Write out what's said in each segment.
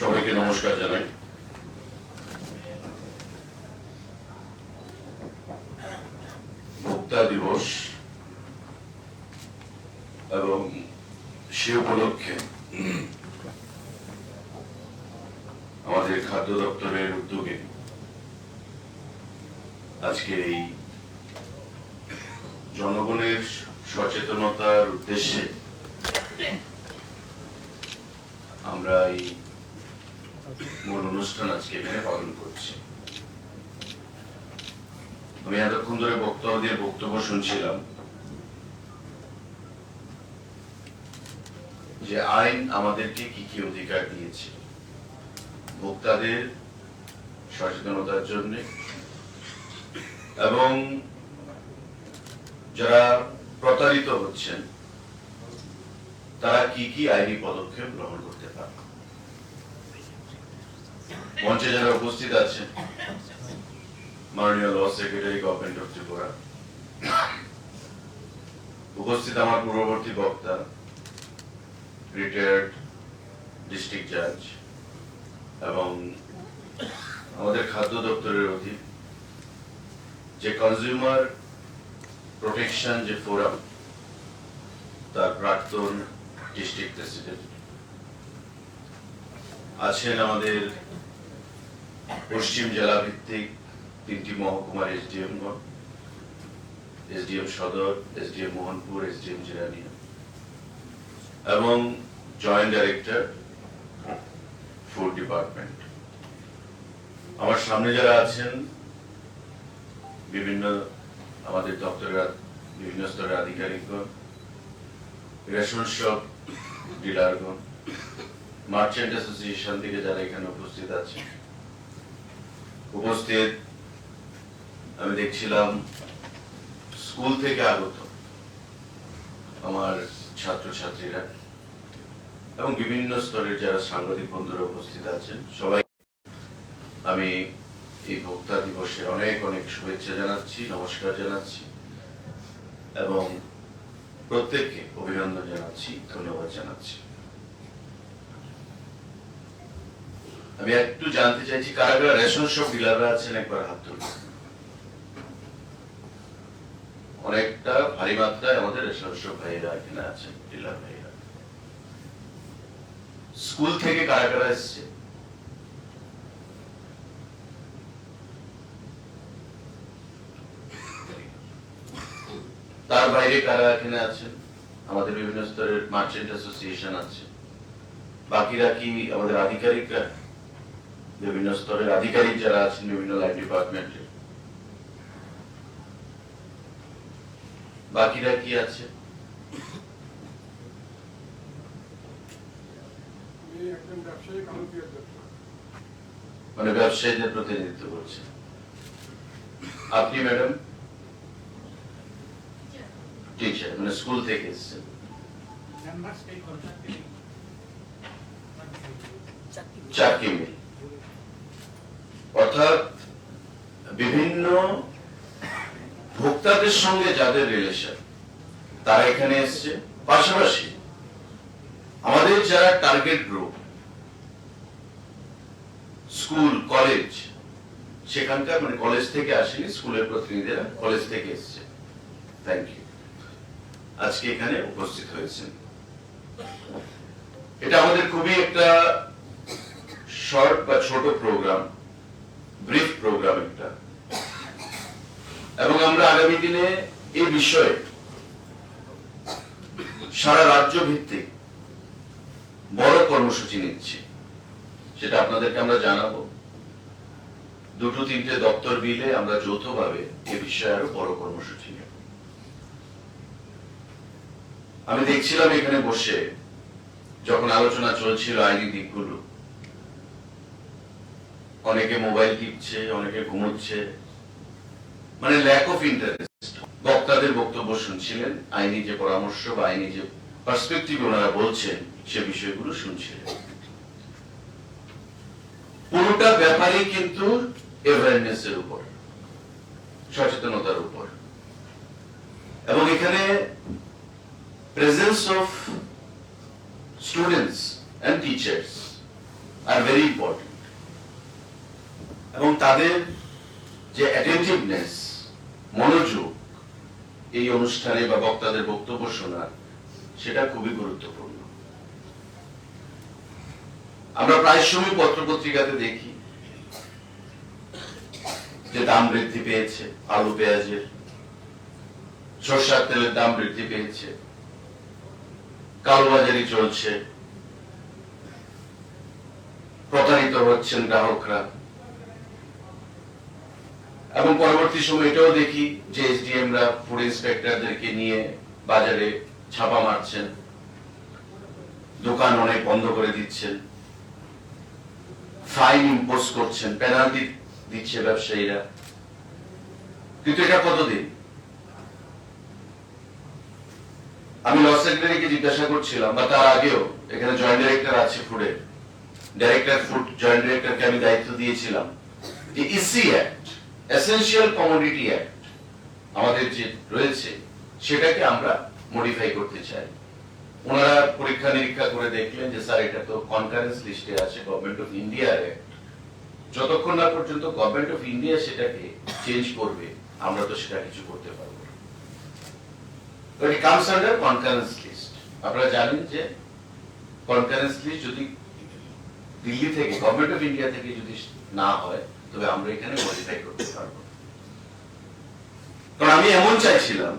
সবাইকে নমস্কার জানাই। ভোক্তা দিবস এবং সে উপলক্ষে আমাদের খাদ্য দপ্তরের উদ্যোগে আজকে এই জনগণের সচেতনতার উদ্দেশ্যে আমরা এই মূল অনুষ্ঠান আজকে এখানে পালন করছি আমি এতক্ষণ ধরে বক্তাদের বক্তব্য শুনছিলাম যে আইন আমাদেরকে কি কি অধিকার দিয়েছে ভোক্তাদের সচেতনতার জন্য। এবং যারা প্রতারিত হচ্ছেন, তারা কি কি আইনি পদক্ষেপ গ্রহণ করতে পারে? মঞ্চে যারা উপস্থিত আছেন, মাননীয় law secretary government of Tripura, উপস্থিত আমার পূর্ববর্তী বক্তা রিটায়ার্ড ডিস্ট্রিক্ট জাজ এবং আমাদের খাদ্য দপ্তরের অধীন। যে কনজিউমার প্রোটেকশন যে ফোরাম তার প্রাক্তন ডিস্ট্রিক্ট প্রেসিডেন্ট আছেন আমাদের পশ্চিম জেলা ভিত্তিক তিনটি মহকুমার এসডিএম এসডিএম সদর, এসডিএম মোহনপুর, এসডিএম জিরানিয়া এবং জয়েন্ট ডাইরেক্টর, ফুড ডিপার্টমেন্ট। আমার সামনে যারা আছেন, বিভিন্ন আমাদের দপ্তরের বিভিন্ন স্তরের আধিকারিকগণ, রেশন শপ ডিলারগণ, মার্চেন্ট অ্যাসোসিয়েশন থেকে যারা এখানে উপস্থিত আছেন। উপস্থিত, আমি দেখছিলাম, স্কুল থেকে আগত আমার ছাত্রছাত্রীরা এবং বিভিন্ন স্তরের যারা সাংবাদিক বন্ধুরা উপস্থিত আছেন, সবাই আমি এই ভোক্তা দিবসের অনেক অনেক শুভেচ্ছা জানাচ্ছি, নমস্কার জানাচ্ছি এবং প্রত্যেককে অভিনন্দন জানাচ্ছি, ধন্যবাদ জানাচ্ছি। আমি একটু জানতে চাইছি, কারা কারা রেশন শপ ডিলাররা আছেন? একবার হাত তুলুন। অনেকটা ভারী মাত্রায় আমাদের রেশন শপ ভাইয়েরা এখানে আছেন, ডিলার ভাইয়েরা। স্কুল থেকে কারা কারা এসছে? তার বাইরে কারা এখানে আছেন? আমাদের বিভিন্ন স্তরের মার্চেন্ট অ্যাসোসিয়েশন আছে। বাকিরা কি আমাদের আধিকারিকরা? বিভিন্ন স্তরের আধিকারিক যারা আছেন বিভিন্ন লাইন ডিপার্টমেন্টে বাকিরা কি আছে? মানে ব্যবসায়ীদের প্রতিনিধিত্ব করছে আপনি ম্যাডাম? টিচার মানে স্কুল থেকে চাকরি মিল অর্থাৎ বিভিন্ন ভোক্তাদের সঙ্গে যাদের রিলেশন তারা এখানে এসছে। পাশাপাশি আমাদের যারা টার্গেট গ্রুপ স্কুল কলেজ সেখানকার মানে কলেজ থেকে আসেনি স্কুলের প্রতিনিধিরা কলেজ থেকে এসছে। থ্যাংক ইউ আজকে এখানে উপস্থিত হয়েছেন। এটা আমাদের খুবই একটা শর্ট বা ছোট প্রোগ্রাম, ব্রিফ প্রোগ্রাম একটা। এবং আমরা আগামী দিনে এই বিষয়ে সারা রাজ্য ভিত্তিক বড় কর্মসূচি নিচ্ছি, সেটা আপনাদেরকে আমরা জানাব। দুটো তিনটে দপ্তর মিলে আমরা যৌথভাবে এ বিষয়ে আরও বড় কর্মসূচি নেব। আমি দেখছিলাম এখানে বসে, যখন আলোচনা চলছিল আইনি দিকগুলো। অনেকে মোবাইল টিপছে, অনেকে ঘুমোচ্ছে। মানে ল্যাক অফ ইন্টারেস্ট বক্তাদের বক্তব্য শুনছিলেন, আইনি যে পরামর্শ বা আইনি যে পার্সপেক্টিভ ওনারা বলছেন, সে বিষয়গুলো শুনছিলেন। পুরোটা ব্যাপারই কিন্তু অ্যাওয়ারনেস এর উপর, সচেতনতার উপর। এবং এখানে presence of students and teachers are very important এবং তাদের যে অ্যাটেন্টিভনেস মনোযোগ, এই অনুষ্ঠানে বা বক্তাদের বক্তব্য শোনার, সেটা খুবই গুরুত্বপূর্ণ। আমরা প্রায় সময় পত্র পত্রিকাতে দেখি যে দাম বৃদ্ধি পেয়েছে, আলু পেঁয়াজের, সরষার তেলের দাম বৃদ্ধি পেয়েছে। কালোবাজারি চলছে। প্রতারিত হচ্ছেন গ্রাহকরা। এবং পরবর্তী সময় এটাও দেখি যে এসডিএমরা ফুড ইন্সপেক্টরদেরকে নিয়ে বাজারে ছাপা মারছেন। দোকান অনেক বন্ধ করে দিচ্ছেন। ফাইন ইম্পোজ করছেন, পেনাল্টি দিচ্ছে ব্যবসায়ীরা। কিন্তু এটা কতদিন? আমি ল সেক্রেটারিকে জিজ্ঞাসা করছিলাম, বা তার আগেও, এখানে জয়েন্ট ডিরেক্টর আছে ফুডের ডাইরেক্টর ফুড জয়েন্ট ডিরেক্টরকে আমি দায়িত্ব দিয়েছিলাম। যে EC act essential commodity act আমাদের যে রয়েছে, সেটাকে আমরা মডিফাই করতে চাই। ওনারা পরীক্ষা নিরীক্ষা করে দেখলেন যে, স্যার, এটা তো কনকারেন্স লিস্টে আছে গভর্নমেন্ট অফ ইন্ডিয়ার অ্যাক্ট যতক্ষণ না পর্যন্ত গভর্নমেন্ট অফ ইন্ডিয়া সেটাকে চেঞ্জ করবে, আমরা তো সেটা কিছু করতে পারব না। It comes under concurrence list আপনারা জানেন যে কনকারেন্স লিস্ট যদি দিল্লি থেকে গভর্নমেন্ট অফ ইন্ডিয়া থেকে যদি না হয়, তবে আমরা এখানে মডিফাই করতে পারব। কারণ আমি এমন চাইছিলাম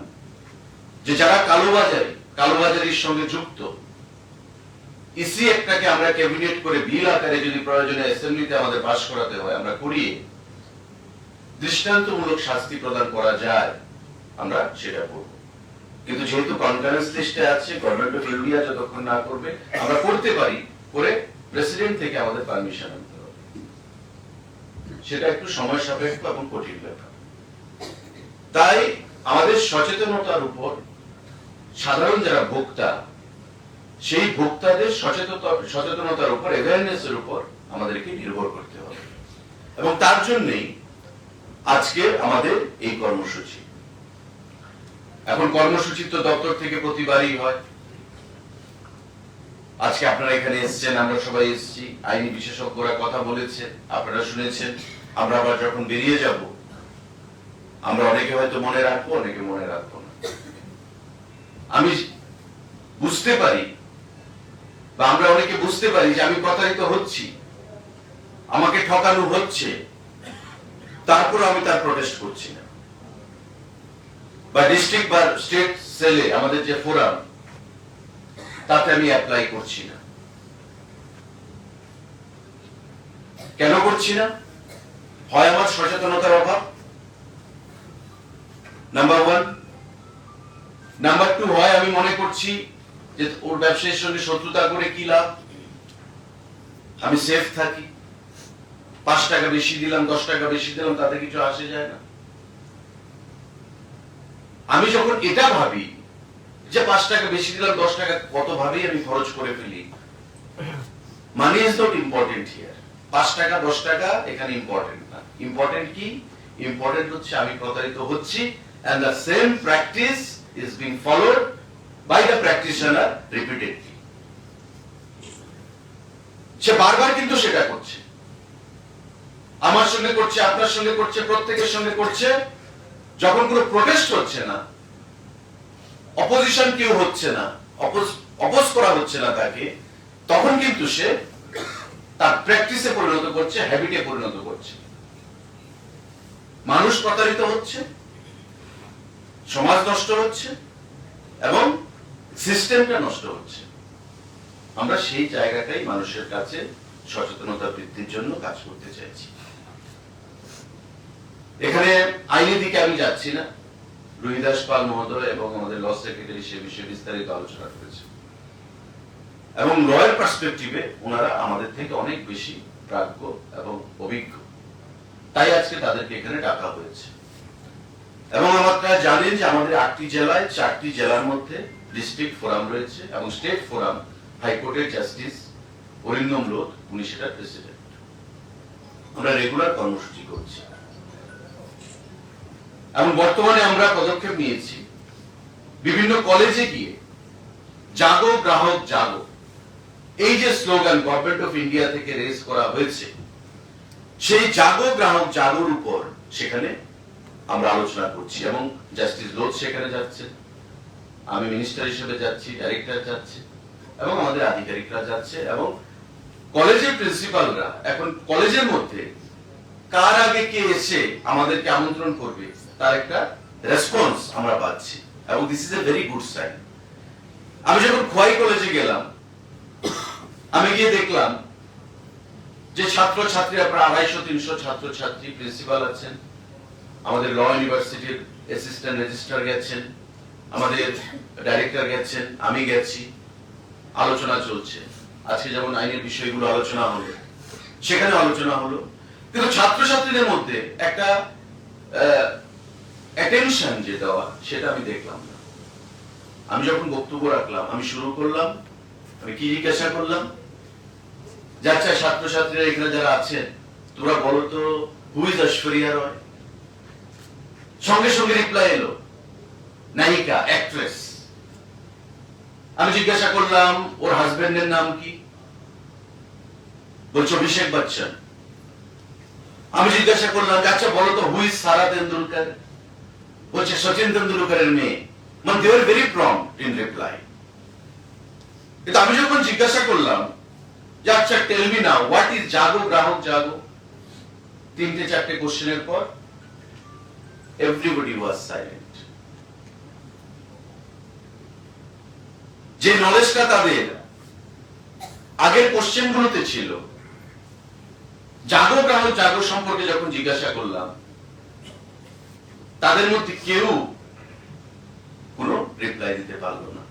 যে যারা কালোবাজারি, কালোবাজারির সঙ্গে যুক্ত ইসি একটাকে আমরা ক্যাবিনেট করে বিল আকারে যদি প্রয়োজনে অ্যাসেম্বলিতে আমাদের পাশ করাতে হয়, আমরা করিয়ে দৃষ্টান্তমূলক শাস্তি প্রদান করা যায়, আমরা সেটা করব কিন্তু যেহেতু কনফারেন্স লিস্টে আছে গভর্নমেন্ট অফ ইন্ডিয়া যতক্ষণ না করবে, আমরা করতে পারি, করে প্রেসিডেন্ট থেকে আমাদের পারমিশন আনতে হবে। সেটা একটু সময় সাপেক্ষ এবং কঠিন ব্যাপার। তাই আমাদের সচেতনতার উপর সাধারণ যারা ভোক্তা, সেই ভোক্তাদের সচেতনতা, সচেতনতার উপর অ্যাওয়ারনেস এর উপর আমাদেরকে নির্ভর করতে হবে। এবং তার জন্যই আজকে আমাদের এই কর্মসূচি। এখন কর্মসূচি তো দপ্তর থেকে প্রতিবারই হয়। আজকে আপনারা এখানে এসেছেন, আমরা সবাই এসেছি, আইনি বিশেষজ্ঞরা কথা বলেছে, আপনারা শুনেছেন। আমরা আবার যখন বেরিয়ে যাব, আমরা অনেকে হয়তো মনে রাখব, অনেকে মনে রাখব না। আমি বুঝতে পারি, বা আমরা অনেকে বুঝতে পারি যে আমি প্রতারিত হচ্ছি, আমাকে ঠকানো হচ্ছে তারপর আমি তার প্রটেস্ট করছি না। বা ডিস্ট্রিক্ট বা স্টেট সেলে আমাদের যে ফোরাম তাতে আমি অ্যাপ্লাই করছি না। কেন করছি না? হয় আমার সচেতনতার অভাব। নাম্বার ওয়ান নাম্বার টু হয় আমি মনে করছি যে ওর ব্যবসায়ীর সঙ্গে শত্রুতা করে কি লাভ? আমি সেফ থাকি। পাঁচ টাকা বেশি দিলাম, দশ টাকা বেশি দিলাম, তাতে কিছু আসে যায় না। আমি যখন এটা ভাবি, যে পাঁচ টাকা বেশি দিলাম, দশ টাকা, কত ভাবেই আমি খরচ করে ফেলি। Money is not important here পাঁচ টাকা, দশ টাকা এখানে ইম্পর্টেন্ট না। ইম্পর্টেন্ট কি? ইম্পর্টেন্ট হচ্ছে আমি প্রতারিত হচ্ছি, and the same practice is being followed by the practitioner repeatedly সে বারবার কিন্তু সেটা করছে। আমার সঙ্গে করছে, আপনার সঙ্গে করছে, প্রত্যেকের সঙ্গে করছে। যখন কোনো প্রোটেস্ট হচ্ছে না অপোজিশন কেউ হচ্ছে না অপোজ করা হচ্ছে না তাকে, তখন কিন্তু সে তার প্র্যাকটিসে পরিণত করছে হ্যাবিটে পরিণত করছে। মানুষ প্রতারিত হচ্ছে, সমাজ নষ্ট হচ্ছে, এবং সিস্টেমটা নষ্ট হচ্ছে। আমরা সেই জায়গাটাই মানুষের কাছে সচেতনতা বৃদ্ধির জন্য কাজ করতে চাইছি। এখানে আইনি দিকে আমি যাচ্ছি না। রুহিদাস পাল মহোদয় এবং আমাদের ল সেক্রেটারি সে বিষয়ে বিস্তারিত আলোচনা করেছে এবং লয়ের পার্সপেক্টিভে ওনারা আমাদের থেকে অনেক বেশি প্রাজ্ঞ এবং অভিজ্ঞ। তাই আজকে তাদেরকে এখানে ডাকা হয়েছে। এবং আপনারা জানেন যে আমাদের আটটি জেলায় চারটি জেলার মধ্যে ডিস্ট্রিক্ট ফোরাম রয়েছে এবং স্টেট ফোরাম হাইকোর্টের জাস্টিস অরিন্দম লোধ উনি সেটার প্রেসিডেন্ট। আমরা রেগুলার কর্মসূচি করছি। এবং বর্তমানে আমরা পদক্ষেপ নিয়েছি। বিভিন্ন কলেজে গিয়ে, জাগো গ্রাহক জাগো। এই যে স্লোগান গভর্নমেন্ট অফ ইন্ডিয়া থেকে রেজ করা হয়েছে, সেই জাগো গ্রাহক জাগোর উপর সেখানে আমরা আলোচনা করছি এবং জাস্টিস লোধ সেখানে যাচ্ছে, আমি মিনিস্টার হিসেবে যাচ্ছি ডাইরেক্টর যাচ্ছে, এবং আমাদের আধিকারিকরা যাচ্ছে, এবং কলেজের প্রিন্সিপালরা এখন কলেজের মধ্যে কার আগে কে এসে আমাদেরকে আমন্ত্রণ করবে তার একটা রেসপন্স আমরা পাচ্ছি। এবং this is a very good sign আমি যখন খোয়াই কলেজে গেলাম, আমি গিয়ে দেখলাম যে ছাত্র ছাত্রীরা প্রায় আড়াইশো, তিনশো ছাত্র ছাত্রী প্রিন্সিপাল আছেন, আমাদের ল ইউনিভার্সিটির অ্যাসিস্ট্যান্ট রেজিস্ট্রার গেছেন, আমাদের ডাইরেক্টর গেছেন, আমি গেছি, আলোচনা চলছে। আজকে যেমন আইনের বিষয়গুলো আলোচনা হলো, সেখানে আলোচনা হলো। কিন্তু ছাত্রছাত্রীদের মধ্যে একটা অ্যাটেনশন যে দেওয়া, সেটা আমি দেখলাম না। আমি যখন বক্তব্য রাখলাম, আমি শুরু করলাম, আমি কি জিজ্ঞাসা করলাম? যে আচ্ছা ছাত্রছাত্রীরা এখানে যারা আছেন তোরা বলো তো হু ইজ ঐশ্বরিয়া রয় সঙ্গে সঙ্গে রিপ্লাই এলো, নায়িকা অ্যাক্ট্রেস আমি জিজ্ঞাসা করলাম, ওর হাজবেন্ডের নাম কি? বলছে অভিষেক বচ্চন। আমি জিজ্ঞাসা করলাম আচ্ছা বলো তো হু ইজ সারা তেন্ডুলকার? বলছে সচিন তেন্ডুলকারের মেয়ে। মানে they are very prompt in reply কিন্তু আমি যখন জিজ্ঞাসা করলাম, যে আচ্ছা tell me now what is জাগো, গ্রাহক জাগো? তিনটে, চারটে কোশ্চেনের পর এভরিবডি ওয়াজ সাইলেন্ট যে নলেজটা তাদের আগের কোশ্চেন গুলোতে ছিল, জাগো, গ্রাহক জাগো সম্পর্কে যখন জিজ্ঞাসা করলাম তাদের মধ্যে কেউ কোনো রিপ্লাই দিতে পারল না।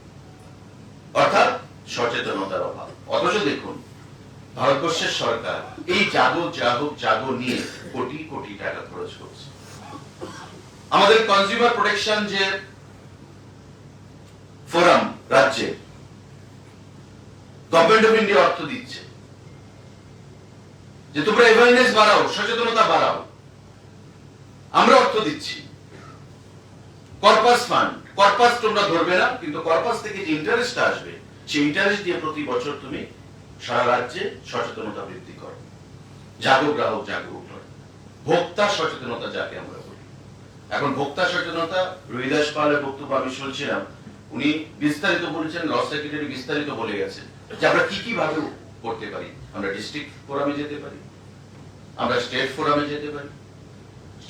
অর্থাৎ সচেতনতার অভাব। অথচ দেখুন, ভারতবর্ষের সরকার এই জাগো জাগো জাগো নিয়ে কোটি কোটি টাকা খরচ করছে। আমাদের কনজিউমার প্রোটেকশন যে ফোরাম রাজ্যে গভর্নমেন্ট অফ ইন্ডিয়া অর্থ দিচ্ছে। যে তোমরা অ্যাওয়ারনেস বাড়াও, সচেতনতা বাড়াও, আমরা অর্থ দিচ্ছি। কর্পাস ফান্ড কর্পাস তোমরা ধরবে না, কিন্তু কর্পাস থেকে যে ইন্টারেস্ট আসবে, সেই ইন্টারেস্ট দিয়ে প্রতি বছর তুমি সারা রাজ্যে সচেতনতা বৃদ্ধি করো। জাগো গ্রাহক, জাগো উপর ভোক্তা সচেতনতা যাকে আমরা বলি। এখন ভোক্তা সচেতনতা রবিদাস পালের বক্তব্য আমি শুনছিলাম, উনি বিস্তারিত বলেছেন ল সেক্রেটারি বিস্তারিত বলে গেছেন যে আমরা কি কি ভাবে করতে পারি। আমরা ডিস্ট্রিক্ট ফোরামে যেতে পারি, আমরা স্টেট ফোরামে যেতে পারি।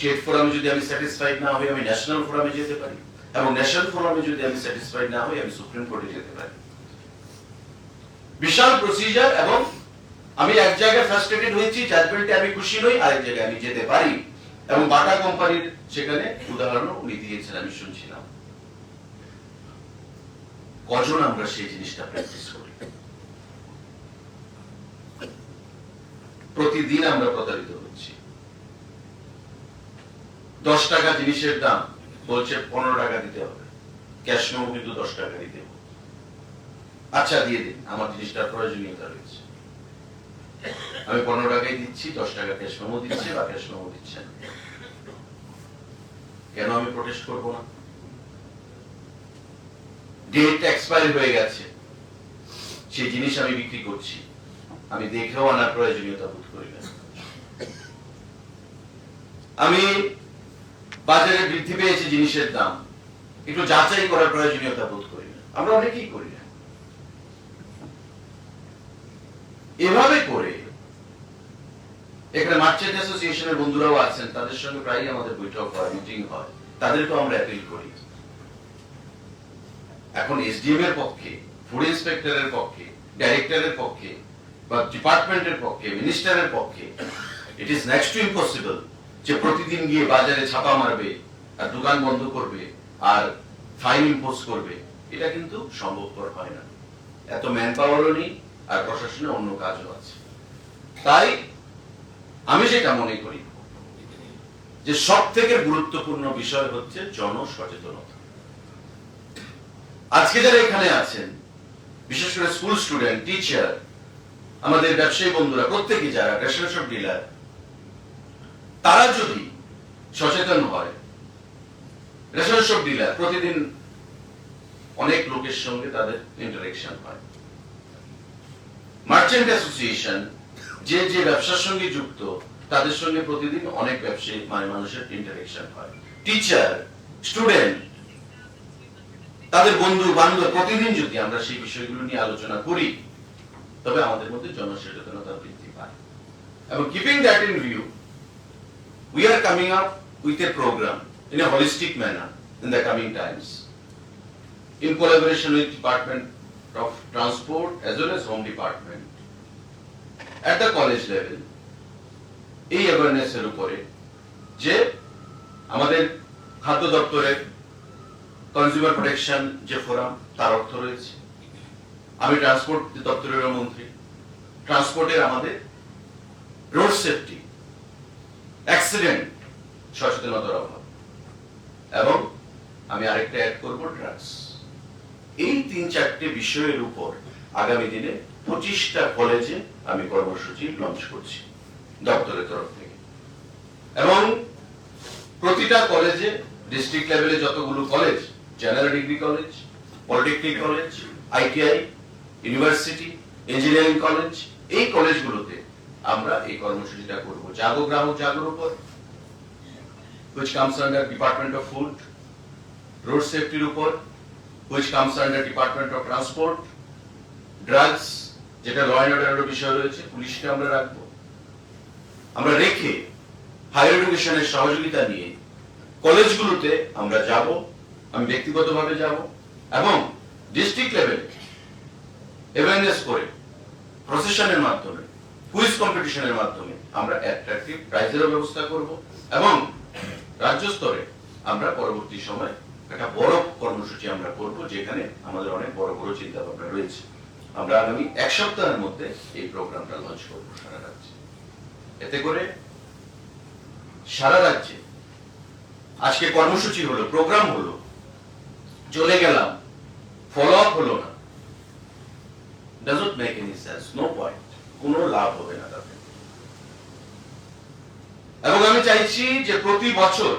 স্টেট ফোরামে যদি আমি স্যাটিসফাইড না হই, আমি ন্যাশনাল ফোরামে যেতে পারি। এবং ন্যাশনাল ফোরামে যদি আমি স্যাটিসফাইড না হই, আমি সুপ্রিম কোর্টে যেতে পারি। বিশাল প্রসিজার এবং আমি এক জায়গায় ফ্রাস্ট্রেটেড হয়েছি জাজমেন্টে আমি খুশি নই, আরেক জায়গায় আমি যেতে পারি। এবং বাটা কোম্পানির সেখানে উদাহরণ উনি দিয়েছেন, আমি শুনছিলাম। কজন আমরা সেই জিনিসটা প্র্যাকটিস করি? প্রতিদিন আমরা প্রতারিত দশ টাকা জিনিসের দাম বলছে পনেরো টাকা দিতে হবে। ক্যাশ মেমো কিন্তু দশ টাকা দিতে হবে। আচ্ছা দিয়ে দিন। আমার জিনিসটার প্রয়োজনীয়তা রয়েছে। আমি পনেরো টাকাই দিচ্ছি, দশ টাকা ক্যাশ মেমো দিচ্ছি বা ক্যাশ মেমো দিচ্ছেন কেন আমি প্রোটেস্ট করব না? ডেট এক্সপায়ার হয়ে গেছে। সেই জিনিস আমি বিক্রি করছি। আমি দেখেও আনার প্রয়োজনীয়তা বোধ করি না। আমি বাজারে বৃদ্ধি পেয়েছে জিনিসের দাম। একটু যাচাই করার প্রয়োজনীয়তা বোধ করি না। আমরা অনেকেই করি না। এভাবে করে এখানে মার্চেন্ট অ্যাসোসিয়েশনের বন্ধুরাও আছেন, তাদের সঙ্গে প্রায়ই আমাদের বৈঠক হয়, মিটিং হয়। তাদেরকেও আমরা অ্যাপিল করি। এখন এসডিএম এর পক্ষে ফুড ইন্সপেক্টরের পক্ষে ডাইরেক্টরের পক্ষে, বা ডিপার্টমেন্টের পক্ষে মিনিস্টারের পক্ষে it is next to impossible যে প্রতিদিন গিয়ে বাজারে ছাপা মারবে, আর দোকান বন্ধ করবে, আর ফাইন ইম্পোজ করবে, এটা কিন্তু সম্ভবপর হয় না। এত ম্যান পাওয়ারও নেই, আর প্রশাসনে অন্য কাজও আছে। তাই আমি যেটা মনে করি, যে সব থেকে গুরুত্বপূর্ণ বিষয় হচ্ছে জনসচেতনতা। আজকে যারা এখানে আছেন, বিশেষ করে স্কুল স্টুডেন্ট টিচার আমাদের ব্যবসায়ী বন্ধুরা, প্রত্যেকে যারা ডিলার তারা যদি সচেতন হয় রেশন শপ ডিলার প্রতিদিন অনেক লোকের সঙ্গে তাদের ইন্টারেকশন হয়। মার্চেন্ট অ্যাসোসিয়েশন যে যে ব্যবসার সঙ্গে যুক্ত, তাদের সঙ্গে প্রতিদিন অনেক ব্যবসায়ী মানে মানুষের ইন্টারেকশন হয়। টিচার স্টুডেন্ট তাদের বন্ধু, বান্ধব, প্রতিদিন যদি আমরা সেই বিষয়গুলো নিয়ে আলোচনা করি, তবে আমাদের মধ্যে জনসচেতনতা বৃদ্ধি পায়। এবং keeping that in view we are coming up with a program in a holistic manner in the coming times in collaboration with department of transport as well as home department at the college level এই awareness এর উপরে যে আমাদের খাদ্য দপ্তরের consumer protection যে forum তার অর্থ রয়েছে আমি ট্রান্সপোর্ট দপ্তরের মন্ত্রী ট্রান্সপোর্টের আমাদের রোড সেফটি অ্যাক্সিডেন্ট সচেতনতার অভাব এবং আমি আরেকটা অ্যাড করব ড্রাগস এই তিন চারটে বিষয়ের উপর আগামী দিনে পঁচিশটা কলেজে আমি কর্মসূচি লঞ্চ করছি, দপ্তরের তরফ থেকে। এবং প্রতিটা কলেজে ডিস্ট্রিক্ট লেভেলে যতগুলো college general degree college polytechnic college ITI university engineering college এই কলেজগুলোতে আমরা এই কর্মসূচিটা করব। জাগো গ্রাহক জাগোর উপর which comes under Department of Food, road safety উপর which comes under Department of Transport, drugs যেটা ল অ্যান্ড অর্ডারের বিষয় রয়েছে পুলিশকে আমরা রাখব। আমরা রেখে হায়ার এডুকেশনের সহযোগিতা নিয়ে কলেজগুলোতে আমরা যাব আমি ব্যক্তিগতভাবে যাব এবং ডিস্ট্রিক্ট লেভেলে অ্যাওয়ারনেস করে প্রসেশনের মাধ্যমে কুইজ কম্পিটিশনের মাধ্যমে আমরা অ্যাট্রাকটিভ প্রাইজেরও ব্যবস্থা করব এবং রাজ্য স্তরে আমরা পরবর্তী সময় একটা বড় কর্মসূচি আমরা করব যেখানে আমাদের অনেক বড় বড় চিন্তা ভাবনা রয়েছে। আমরা আগামী এক সপ্তাহের মধ্যে এই প্রোগ্রামটা লঞ্চ করব সারা রাজ্যে। এতে করে সারা রাজ্যে আজকে কর্মসূচি হলো, প্রোগ্রাম হলো, চলে গেলাম ফলো আপ হলো না। Doesn't make any sense no point কোনো লাভ হবে না তাতে এবং আমি চাইছি যে প্রতি বছর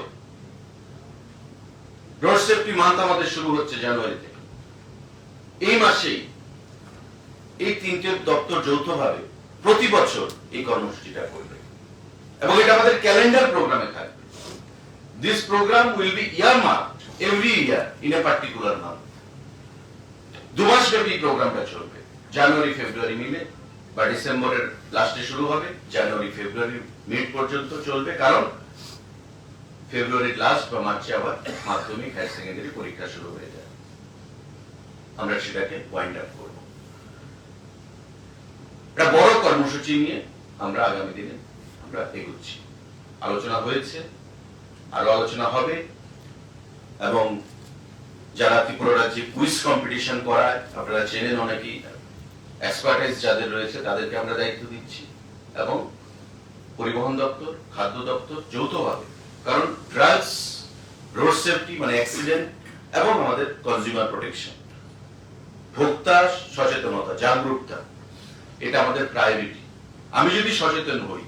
রোড সেফটি মান্থ আমাদের শুরু হচ্ছে জানুয়ারি থেকে। এই মাসেই এই তিনটে দপ্তর যৌথভাবে প্রতি বছর এই কর্মসূচিটা করবে। এবং এটা আমাদের ক্যালেন্ডার প্রোগ্রামে থাকবে। This program will be earmark every year in a particular month দু মাস ব্যাপী প্রোগ্রামটা চলবে। জানুয়ারি, ফেব্রুয়ারি মিলে। বা ডিসেম্বরের লাস্টে শুরু হবে, জানুয়ারি, ফেব্রুয়ারি মিড পর্যন্ত চলবে, কারণ ফেব্রুয়ারির লাস্ট বা মার্চে আবার মাধ্যমিক হায়ার সেকেন্ডারি পরীক্ষা শুরু হয়ে যায়। আমরা সেটাকে ওয়াইন্ড আপ করব। একটা বড় কর্মসূচি নিয়ে আমরা আগামী দিনে আমরা এগোচ্ছি। আলোচনা হয়েছে, আরও আলোচনা হবে, এবং যারা ত্রিপুরা রাজ্যে কুইজ কম্পিটিশন করায়, আপনারা চেনেন অনেকেই এক্সপার্টাইজ যাদের রয়েছে, তাদেরকে আমরা দায়িত্ব দিচ্ছি। এবং পরিবহন দপ্তর, খাদ্য দপ্তর যৌথভাবে। কারণ ড্রাগস রোড সেফটি মানে অ্যাক্সিডেন্ট এবং আমাদের কনজিউমার প্রোটেকশন ভোক্তা সচেতনতা জাগরুকতা এটা আমাদের প্রায়োরিটি আমি যদি সচেতন হই,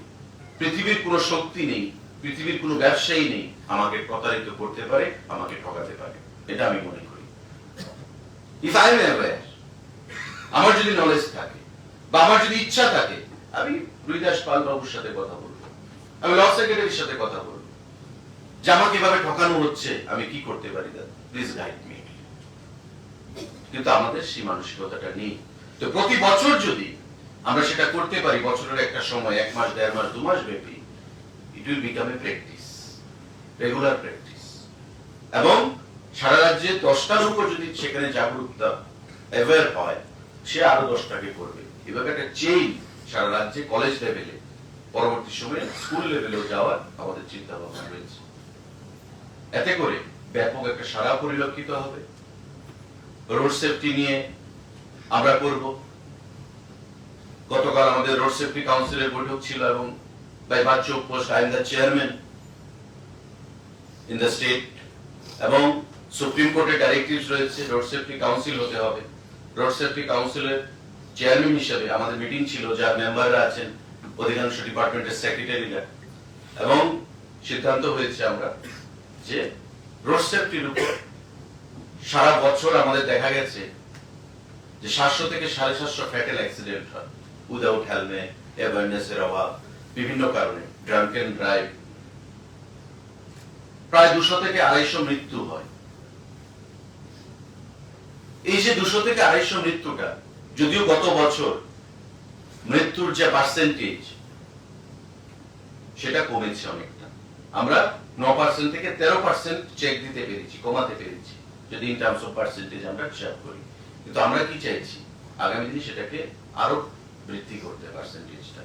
পৃথিবীর কোনো শক্তি নেই, পৃথিবীর কোনো ব্যবসায়ী নেই, আমাকে প্রতারিত করতে পারে, আমাকে ঠকাতে পারে। এটা আমি মনে করি। ইফ আই এম অ্যাওয়্যার আমার যদি নলেজ থাকে বা আমার যদি ইচ্ছা থাকে, আমি রুইদাস পাল বাবুর সাথে কথা বলব। আমি ল সেক্রেটারির সাথে কথা বলব। যে আমাকে এভাবে ঠকানো হচ্ছে, আমি কি করতে পারি প্লিজ গাইড মি কিন্তু আমাদের সেই মানসিকতাটা নেই। তো প্রতি বছর যদি আমরা সেটা করতে পারি, বছরের একটা সময়, এক মাস, দেড় মাস, দু মাস ব্যাপী it will become a practice regular practice এবং সারা রাজ্যে দশটার উপর যদি সেখানে জাগরুকতা অ্যাওয়ার হয় সে আরও দশটাকে করবে। এভাবে একটা চেইন সারা রাজ্যে কলেজ লেভেলে পরবর্তী সময়ে স্কুল লেভেলেও যাওয়ার আমাদের চিন্তা ভাবনা রয়েছে। এতে করে ব্যাপক একটা সারা পরিলক্ষিত হবে। রোড সেফটি নিয়ে আমরা করব। গতকাল আমাদের রোড সেফটি কাউন্সিলের বৈঠক ছিল এবং by batch post I the chairman in the state এবং সুপ্রিম কোর্টের ডাইরেক্টিভস রয়েছে রোড সেফটি কাউন্সিল হতে হবে। রোড সেফটি কাউন্সিলের চেয়ারম্যান হিসেবে আমাদের মিটিং ছিল, যার মেম্বাররা আছেন অধিকাংশ ডিপার্টমেন্টের সেক্রেটারিরা এবং সিদ্ধান্ত হয়েছে আমরা যে রোড সেফটির উপর সারা বছর আমাদের দেখা গেছে যে সাতশো থেকে সাড়ে সাতশো ফ্যাটেল অ্যাক্সিডেন্ট হয় উইদাউট হেলমেট অ্যাওয়ারনেসের অভাব, বিভিন্ন কারণে ড্রাঙ্কেন ড্রাইভ প্রায় দুশো থেকে আড়াইশো মৃত্যু হয়। এই যে দুশো থেকে আড়াইশো মৃত্যুটা, যদিও গত বছর মৃত্যুর যে পার্সেন্টেজ সেটা কমেছে অনেকটা। আমরা ন পার্সেন্ট থেকে তেরো পার্সেন্ট চেক দিতে পেরেছি, কমাতে পেরেছি, যদি ইন টার্মস অফ পার্সেন্টেজ আমরা হিসাব করি। কিন্তু আমরা কি চাইছি? আগামী দিনে সেটাকে আরও বৃদ্ধি করতে পার্সেন্টেজটা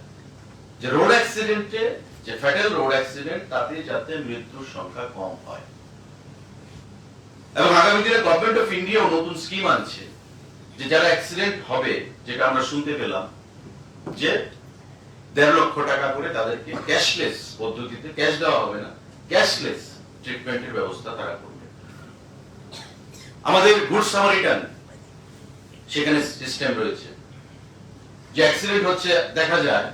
যে রোড অ্যাক্সিডেন্টে যে ফ্যাটাল রোড অ্যাক্সিডেন্ট তাতে যাতে মৃত্যুর সংখ্যা কম হয়। এবং আগামী দিনে গভর্নমেন্ট অফ ইন্ডিয়াও নতুন স্কিম আনছে, যে যারা অ্যাক্সিডেন্ট হবে, যেটা আমরা শুনতে পেলাম, যে দেড় লক্ষ টাকা করে তাদেরকে ক্যাশলেস পদ্ধতিতে ক্যাশ দেওয়া হবে না ক্যাশলেস ট্রিটমেন্টের ব্যবস্থা তারা করবে। আমাদের গুড সামারিটান সেখানে সিস্টেম রয়েছে, যে অ্যাক্সিডেন্ট হচ্ছে, দেখা যায়,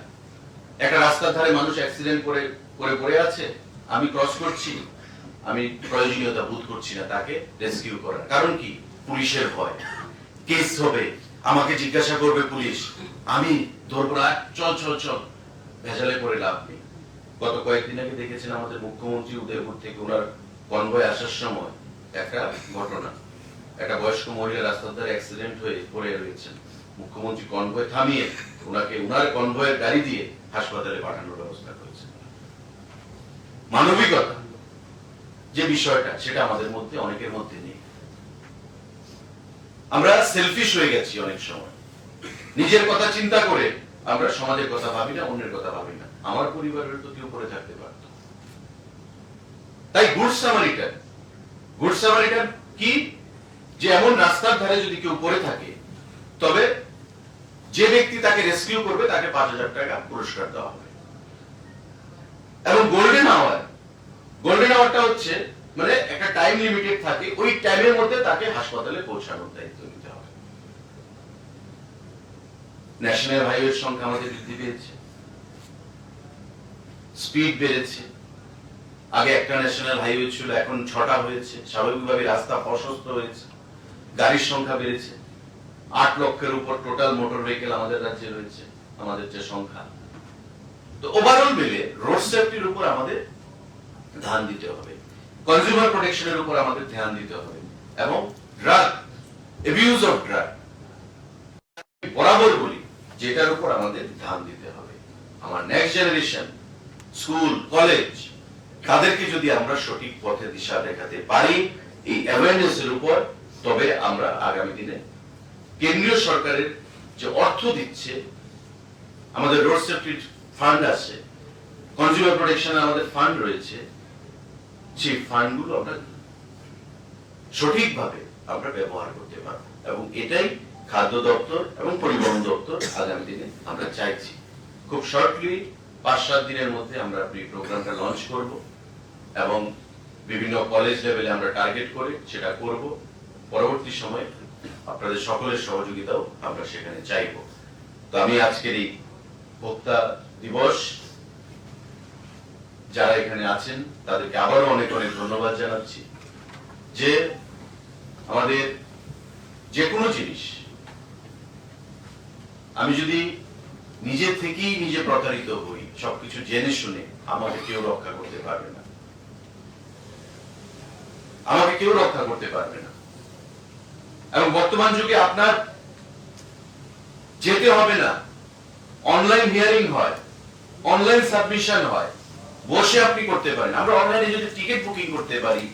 একটা রাস্তার ধারে মানুষ অ্যাক্সিডেন্ট করে করে পড়ে আছে, আমি ক্রস করছি আমি প্রয়োজনীয়তা বোধ করছি না তাকে রেস্কিউ করার। কারণ কি? পুলিশের ভয়। কেস হবে। আমাকে জিজ্ঞাসা করবে পুলিশ। আমি ধরবো না। চল চল চল। ভেজালে পড়ে লাভ নেই। গত কয়েকদিন আগে দেখেছেন আমাদের মুখ্যমন্ত্রী উদয়পুর থেকে ওনার কনভয় আসার সময় একটা ঘটনা। একটা বয়স্ক মহিলা রাস্তার ধারে অ্যাক্সিডেন্ট হয়ে পড়ে রয়েছেন। মুখ্যমন্ত্রী কনভয় থামিয়ে ওনাকে ওনার কনভয়ের গাড়ি দিয়ে হাসপাতালে পাঠানোর ব্যবস্থা করেছেন। মানবিকতা। যে বিষয়টা, সেটা আমাদের মধ্যে, অনেকের মধ্যে নেই। আমরা সেলফিশ হয়ে গেছি অনেক সময়। নিজের কথা চিন্তা করে আমরা সমাজের কথা ভাবি না, অন্যের কথা ভাবি না। আমার পরিবারের তো কেউ পড়ে থাকতে পারত তাই গুড সামারিটান গুড সামারিটান কি? যে এমন রাস্তার ধারে যদি কেউ পড়ে থাকে, তবে যে ব্যক্তি তাকে রেস্কিউ করবে, তাকে পাঁচ হাজার টাকা পুরস্কার দেওয়া হবে। এবং গোল্ডেন আওয়ারটা হচ্ছে মানে একটা টাইম লিমিটেড থাকে, ওই টাইমের মধ্যে তাকে হাসপাতালে পৌঁছানোর দায়িত্ব নিতে হবে। ন্যাশনাল হাইওয়ের সংখ্যা আমাদের বৃদ্ধি পেয়েছে। স্পিড বেড়েছে। আগে একটা ন্যাশনাল হাইওয়ে ছিল, এখন ছটা হয়েছে। স্বাভাবিকভাবে রাস্তা প্রশস্ত হয়েছে। গাড়ির সংখ্যা বেড়েছে। আট লক্ষের উপর টোটাল মোটর ভেহিকেল আমাদের রাজ্যে রয়েছে, আমাদের যে সংখ্যা। তো ওভারঅল মিলে রোড সেফটির উপর আমাদের ধ্যান দিতে হবে। কনজিউমার প্রোটেকশনের উপর আমাদের ধ্যান দিতে হবে এবং ড্রাগ এবিউজ অফ ড্রাগ বরাবর বলি, যেটার উপর আমাদের ধ্যান দিতে হবে। আমার নেক্সট জেনারেশন স্কুল কলেজ তাদেরকে যদি আমরা সঠিক পথে, দিশা দেখাতে পারি, এই অ্যাওয়ারনেস উপর, তবে আমরা আগামী দিনে কেন্দ্রীয় সরকারের যে অর্থ দিচ্ছে, আমাদের রোড সেফটি ফান্ড আছে কনজিউমার প্রোটেকশনে আমাদের ফান্ড রয়েছে সেই ফান্ডগুলো আমরা সঠিকভাবে আমরা ব্যবহার করতে পারব। এবং এটাই খাদ্য দপ্তর এবং পরিবহন দপ্তর আগামী দিনে আমরা চাইছি। খুব শর্টলি পাঁচ সাত দিনের মধ্যে আমরা এই প্রোগ্রামটা লঞ্চ করব এবং বিভিন্ন কলেজ লেভেলে আমরা টার্গেট করে সেটা করব। পরবর্তী সময়ে আপনাদের সকলের সহযোগিতাও আমরা সেখানে চাইব। তো আমি আজকের এই ভোক্তা দিবস যারা এখানে আছেন, তাদেরকে আবারও অনেক অনেক ধন্যবাদ জানাচ্ছি যে আমাদের যে কোনো জিনিস, আমি যদি নিজে থেকেই নিজে প্রতারিত হই, সবকিছু জেনে শুনে, আমাকে কেউ রক্ষা করতে পারবে না। আমাকে কেউ রক্ষা করতে পারবে না। এবং বর্তমান যুগে আপনার যেতে হবে না। অনলাইন হিয়ারিং হয় অনলাইন সাবমিশন হয়। বসে আপনি করতে পারেন। আমরা অনলাইনে যদি টিকিট বুকিং করতে পারি,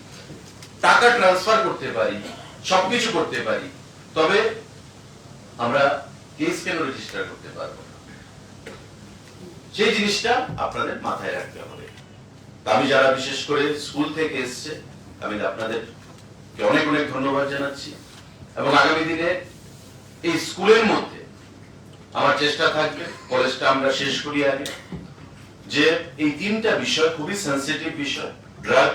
টাকা ট্রান্সফার করতে পারি, সবকিছু করতে পারি, তবে আমরা কেস কেন রেজিস্টার করতে পারব সেই জিনিসটা আপনাদের মাথায় রাখতে হবে। আমি যারা বিশেষ করে স্কুল থেকে এসছে, আমি আপনাদের অনেক অনেক ধন্যবাদ জানাচ্ছি। এবং আগামী দিনে এই স্কুলের মধ্যে আমার চেষ্টা থাকবে কলেজটা আমরা শেষ করি আগে। যে এই তিনটা বিষয় খুবই সেন্সিটিভ বিষয়। ড্রাগ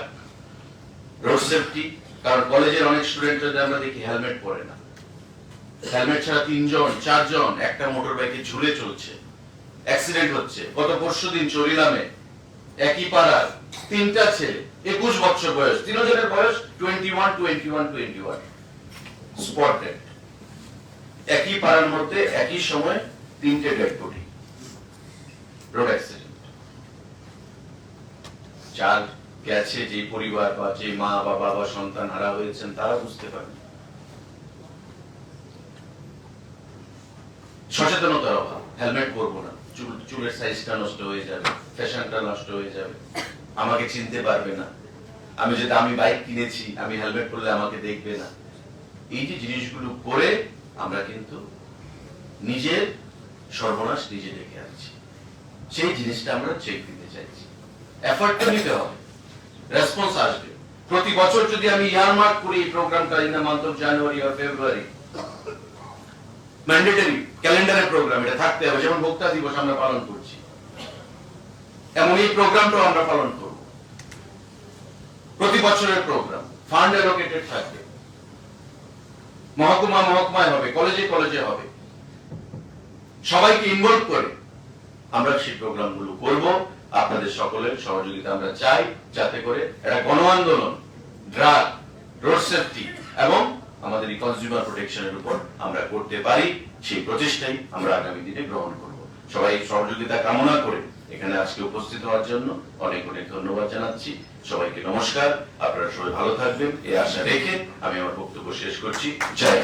রোড সেফটি কারণ কলেজের অনেক স্টুডেন্টরা আমরা দেখি হেলমেট পরে না। হেলমেট ছাড়া তিনজন, চারজন একটা মোটর বাইকে ঝুলে চলছে। অ্যাক্সিডেন্ট হচ্ছে। গত পরশু দিন চরিলামে একই পাড়ার তিনটা ছেলে, একুশ বছর বয়স, তিনজনের বয়স twenty one twenty one twenty one spot একই পাড়ার মধ্যে একই সময় তিনটে ডেড বডি রোড অ্যাক্সিডেন্ট যার গেছে, যে পরিবার বা যে মা বা বাবা, সন্তান হারা হয়েছেন, তারা বুঝতে পারেন সচেতনতার অভাব। হেলমেট পরবো না। চুল, চুলের সাইজটা নষ্ট হয়ে যাবে ফ্যাশনটা নষ্ট হয়ে যাবে। আমাকে চিনতে পারবে না। আমি যে দামি বাইক কিনেছি, আমি হেলমেট পরলে আমাকে দেখবে না। এই যে জিনিসগুলো করে আমরা কিন্তু নিজের সর্বনাশ নিজে ডেকে আনছি। সেই জিনিসটা আমরা চেক দিতে এফর্ট নিতে হবে। রেসপন্স আসবে। প্রতি বছর যদি আমি ইয়ারমার্ক করি এই প্রোগ্রামটা in the month of January or February mandatory ক্যালেন্ডারের প্রোগ্রাম, এটা থাকতে হবে। যেমন ভোক্তা দিবস আমরা পালন করছি। এমন এই প্রোগ্রামটাও আমরা পালন করব। প্রতি বছরের প্রোগ্রাম ফান্ড অ্যালোকেটেড থাকবে। মহকুমা মহকুমায় হবে কলেজে কলেজে হবে। সবাইকে ইনভলভ করে আমরা সেই প্রোগ্রামগুলো করব। আপনাদের সকলের সহযোগিতা আমরা চাই যাতে করে একটা গণ আন্দোলন ড্রাগ, রোড সেফটি এবং আমাদের কনজিউমার প্রোটেকশনের উপর আমরা করতে পারি, সেই প্রচেষ্টাই আমরা আগামী দিনে গ্রহণ করব। সবাই সহযোগিতা কামনা করে এখানে আজকে উপস্থিত হওয়ার জন্য অনেক অনেক ধন্যবাদ জানাচ্ছি। সবাইকে নমস্কার, আপনারা সবাই ভালো থাকবেন, এই আশা রেখে আমি আমার বক্তব্য শেষ করছি। জয়